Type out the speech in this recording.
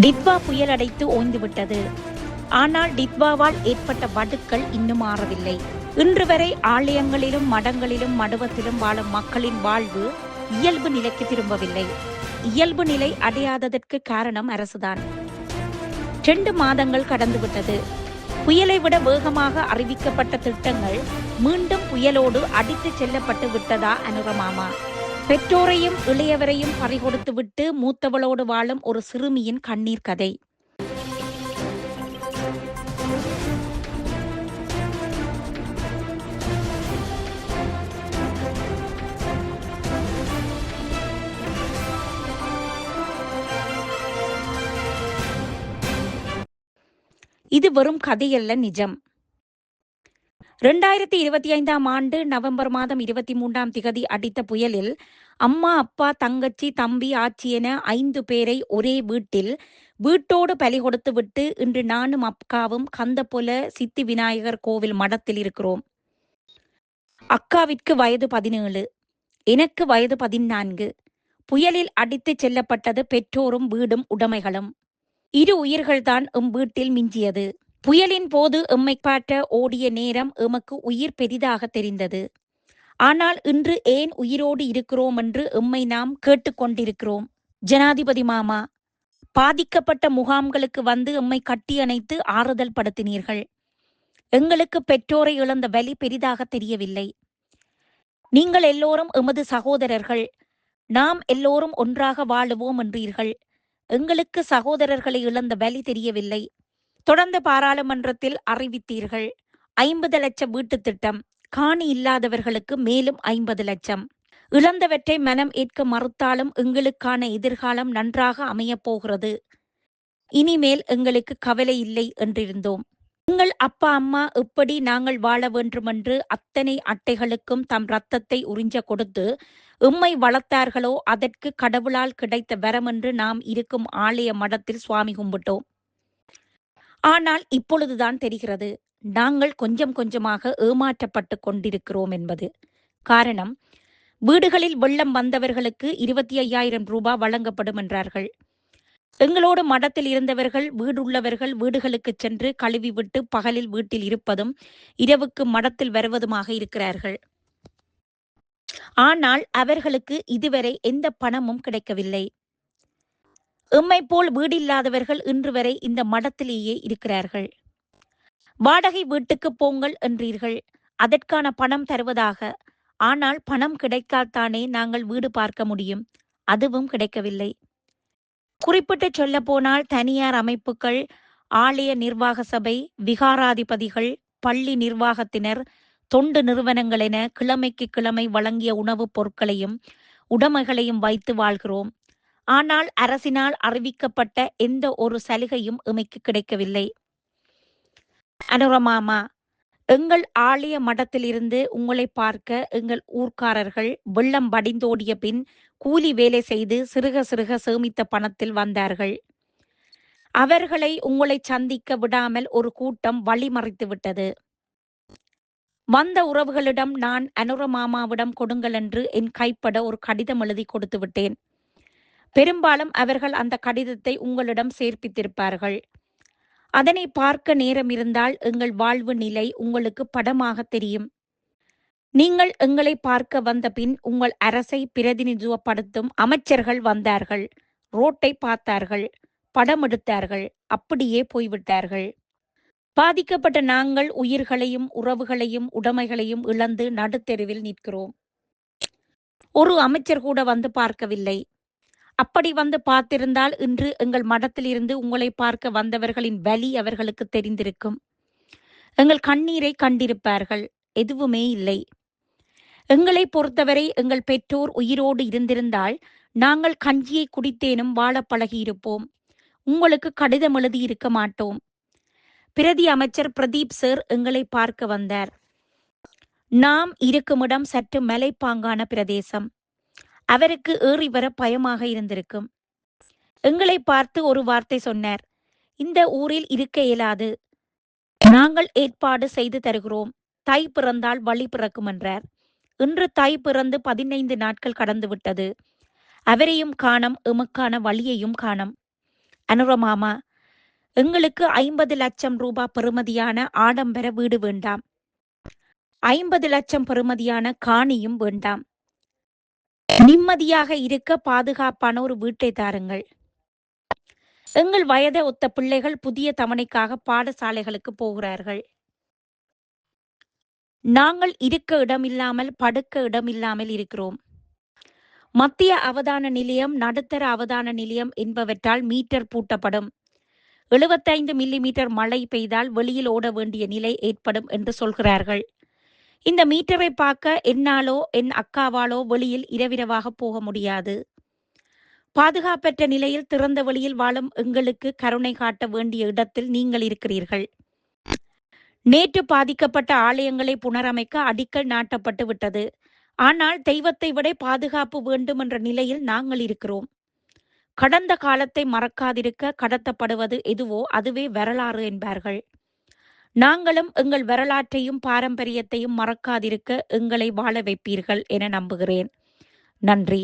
டிட்வா புயல் அடைத்து ஓய்ந்துவிட்டது. ஆனால் டிட்வாவால் ஏற்பட்ட வடுக்கள் இன்னும் மாறவில்லை இன்று வரை ஆலயங்களிலும் மடங்களிலும் மடுவத்திலும் வாழும் மக்களின் வாழ்வு இயல்பு நிலைக்கு திரும்பவில்லை. இயல்பு நிலை அடையாததற்கு காரணம் அரசுதான். ரெண்டு மாதங்கள் கடந்துவிட்டது. புயலை விட வேகமாக அறிவிக்கப்பட்ட திட்டங்கள் மீண்டும் புயலோடு அடித்துச் செல்லப்பட்டு விட்டதா அனுரமாமா? பெற்றோரையும் இளையவரையும் பறிகொடுத்துவிட்டு மூத்தவளோடு வாழும் ஒரு சிறுமியின் கண்ணீர் கதை. இது வெறும் கதையல்ல நிஜம். ரெண்டாயிரத்தி இருபத்தி ஐந்தாம் ஆண்டு நவம்பர் மாதம் இருபத்தி மூன்றாம் திகதி அடித்த புயலில் அம்மா அப்பா தங்கச்சி தம்பி ஆச்சி என ஐந்து பேரை ஒரே வீட்டில் வீட்டோடு பலி கொடுத்து விட்டு இன்று நானும் அக்காவும் கந்தபொல சித்தி விநாயகர் கோவில் மடத்தில் இருக்கிறோம். அக்காவிற்கு வயது பதினேழு. எனக்கு வயது பதினான்கு. புயலில் அடித்துச் செல்லப்பட்டது பெற்றோரும் வீடும் உடைமைகளும். இரு உயிர்கள்தான் எம் வீட்டில் மிஞ்சியது. புயலின் போது எம்மை காட்ட ஓடிய நேரம் எமக்கு உயிர் பெரிதாக தெரிந்தது. ஆனால் இன்று ஏன் உயிரோடு இருக்கிறோம் என்று எம்மை நாம் கேட்டுக்கொண்டிருக்கிறோம் ஜனாதிபதி மாமா பாதிக்கப்பட்ட முகாம்களுக்கு வந்து எம்மை கட்டியணைத்து ஆறுதல் படுத்தினீர்கள். எங்களுக்கு பெற்றோரை இழந்த வலி பெரிதாக தெரியவில்லை. நீங்கள் எல்லோரும் எமது சகோதரர்கள். நாம் எல்லோரும் ஒன்றாக வாழுவோம் என்றீர்கள். எங்களுக்கு சகோதரர்களை இழந்த வலி தெரியவில்லை. தொடர்ந்து பாராளுமன்றத்தில் அறிவித்தீர்கள். ஐம்பது லட்சம் வீட்டு திட்டம். காணி இல்லாதவர்களுக்கு மேலும் ஐம்பது லட்சம். இழந்தவற்றை மனம் ஏற்க மறுத்தாலும் எங்களுக்கான எதிர்காலம் நன்றாக அமையப் போகிறது இனிமேல் எங்களுக்கு கவலை இல்லை என்றிருந்தோம். எங்கள் அப்பா அம்மா எப்படி நாங்கள் வாழ வேண்டுமென்று அத்தனை அட்டைகளுக்கும் தம் ரத்தத்தை உறிஞ்ச கொடுத்து எம்மை வளர்த்தார்களோ அதற்கு கடவுளால் கிடைத்த வரமென்று நாம் இருக்கும் ஆலய மடத்தில் சுவாமி கும்பிட்டோம். ஆனால் இப்பொழுதுதான் தெரிகிறது. நாங்கள் கொஞ்சம் கொஞ்சமாக ஏமாற்றப்பட்டு கொண்டிருக்கிறோம் என்பது. காரணம் வீடுகளில் வெள்ளம் வந்தவர்களுக்கு இருபத்தி ஐயாயிரம் ரூபாய் வழங்கப்படும் என்றார்கள். எங்களோடு மடத்தில் இருந்தவர்கள் வீடுள்ளவர்கள் வீடுகளுக்கு சென்று கழுவி விட்டு பகலில் வீட்டில் இருப்பதும் இரவுக்கு மடத்தில் வருவதுமாக இருக்கிறார்கள். ஆனால் அவர்களுக்கு இதுவரை எந்த பணமும் கிடைக்கவில்லை. எம்மை போல் வீடில்லாதவர்கள் இன்று வரை இந்த மடத்திலேயே இருக்கிறார்கள். வாடகை வீட்டுக்கு போங்கள் என்றீர்கள். அதற்கான பணம் தருவதாக. ஆனால் பணம் கிடைத்தால்தானே நாங்கள் வீடு பார்க்க முடியும். அதுவும் கிடைக்கவில்லை. குறிப்பிட்டு சொல்ல போனால் தனியார் அமைப்புகள் ஆலய நிர்வாக சபை விகாராதிபதிகள் பள்ளி நிர்வாகத்தினர் தொண்டு நிறுவனங்கள் என கிழமைக்கு கிழமை வழங்கிய உணவுப் பொருட்களையும் உடைமைகளையும் வைத்து வாழ்கிறோம். ஆனால் அரசினால் அறிவிக்கப்பட்ட எந்த ஒரு சலுகையும் எமைக்கு கிடைக்கவில்லை. அனுரமாமா எங்கள் ஆலய மடத்திலிருந்து உங்களை பார்க்க எங்கள் ஊர்க்காரர்கள் வெள்ளம் வடிந்தோடிய பின் கூலி வேலை செய்து சிறுக சிறுக சேமித்த பணத்தில் வந்தார்கள். அவர்களை உங்களை சந்திக்க விடாமல் ஒரு கூட்டம் வழிமறைத்து விட்டது. வந்த உறவுகளிடம் நான் அனுரமாமாவிடம் கொடுங்கள் என்று என் கைப்பட ஒரு கடிதம் எழுதி கொடுத்து விட்டேன். பெரும்பாலும் அவர்கள் அந்த கடிதத்தை உங்களிடம் சேர்ப்பித்திருப்பார்கள். அதனை பார்க்க நேரம் இருந்தால் எங்கள் வாழ்வு நிலை உங்களுக்கு படமாக தெரியும். நீங்கள் எங்களை பார்க்க வந்த பின் உங்கள் அரசை பிரதிநிதித்துவப்படுத்தும் அமைச்சர்கள் வந்தார்கள். ரோட்டை பார்த்தார்கள் படம் எடுத்தார்கள் அப்படியே போய்விட்டார்கள். பாதிக்கப்பட்ட நாங்கள் உயிர்களையும் உறவுகளையும் உடைமைகளையும் இழந்து நடுத்தெருவில் நிற்கிறோம். ஒரு அமைச்சர் கூட வந்து பார்க்கவில்லை. அப்படி வந்து பார்த்திருந்தால் இன்று எங்கள் மடத்திலிருந்து உங்களை பார்க்க வந்தவர்களின் வலி அவர்களுக்கு தெரிந்திருக்கும். எங்கள் கண்ணீரை கண்டிருப்பார்கள் எதுவுமே இல்லை. எங்களை பொறுத்தவரை எங்கள் பெற்றோர் உயிரோடு இருந்திருந்தால் நாங்கள் கஞ்சியை குடித்தேனும் வாழ பழகியிருப்போம் உங்களுக்கு கடிதம் எழுதி இருக்க மாட்டோம். பிரதி அமைச்சர் பிரதீப் சார் எங்களை பார்க்க வந்தார். நாம் இருக்குமிடம் சற்று மலைப்பாங்கான பிரதேசம். அவருக்கு ஏறி வர பயமாக இருந்திருக்கும். எங்களை பார்த்து ஒரு வார்த்தை சொன்னார் இந்த ஊரில் இருக்க இயலாது. நாங்கள் ஏற்பாடு செய்து தருகிறோம். தை பிறந்தால் வழி பிறக்கும் என்றார். இன்று தாய் பிறந்து பதினைந்து நாட்கள் கடந்து விட்டது. அவரையும் காணம் எமக்கான வழியையும் காணம். அனுரமாமா எங்களுக்கு ஐம்பது லட்சம் ரூபாய் பெறுமதியான ஆடம்பர வீடு வேண்டாம். ஐம்பது லட்சம் பெறுமதியான காணியும் வேண்டாம். நிம்மதியாக இருக்க பாதுகாப்பான ஒரு வீட்டை தாருங்கள். எங்கள் வயதை ஒத்த பிள்ளைகள் புதிய தவணைக்காக பாடசாலைகளுக்கு போகிறார்கள். நாங்கள் இருக்க இடமில்லாமல் படுக்க இடமில்லாமல் இருக்கிறோம். மத்திய அவதான நிலையம் நடுத்தர அவதான நிலையம் என்பவற்றால் மீட்டர் பூட்டப்படும். எழுபத்தைந்து மில்லி மீட்டர் மழை பெய்தால் வெளியில் ஓட வேண்டிய நிலை ஏற்படும் என்று சொல்கிறார்கள். இந்த மீட்டரை பார்க்க என்னாலோ என் அக்காவாலோ வெளியில் இரவிரவாக போக முடியாது. பாதுகாப்பற்ற நிலையில் திறந்த வெளியில் வாழும் எங்களுக்கு கருணை காட்ட வேண்டிய இடத்தில் நீங்கள் இருக்கிறீர்கள். நேற்று பாதிக்கப்பட்ட ஆலயங்களை புனரமைக்க அடிக்கல் நாட்டப்பட்டு விட்டது. ஆனால் தெய்வத்தை விட பாதுகாப்பு வேண்டும் என்ற நிலையில் நாங்கள் இருக்கிறோம். கடந்த காலத்தை மறக்காதிருக்க கடத்தப்படுவது எதுவோ அதுவே வரலாறு என்பார்கள். நாங்களும் எங்கள் வரலாற்றையும் பாரம்பரியத்தையும் மறக்காதிருக்க எங்களை வாழ வைப்பீர்கள் என நம்புகிறேன். நன்றி.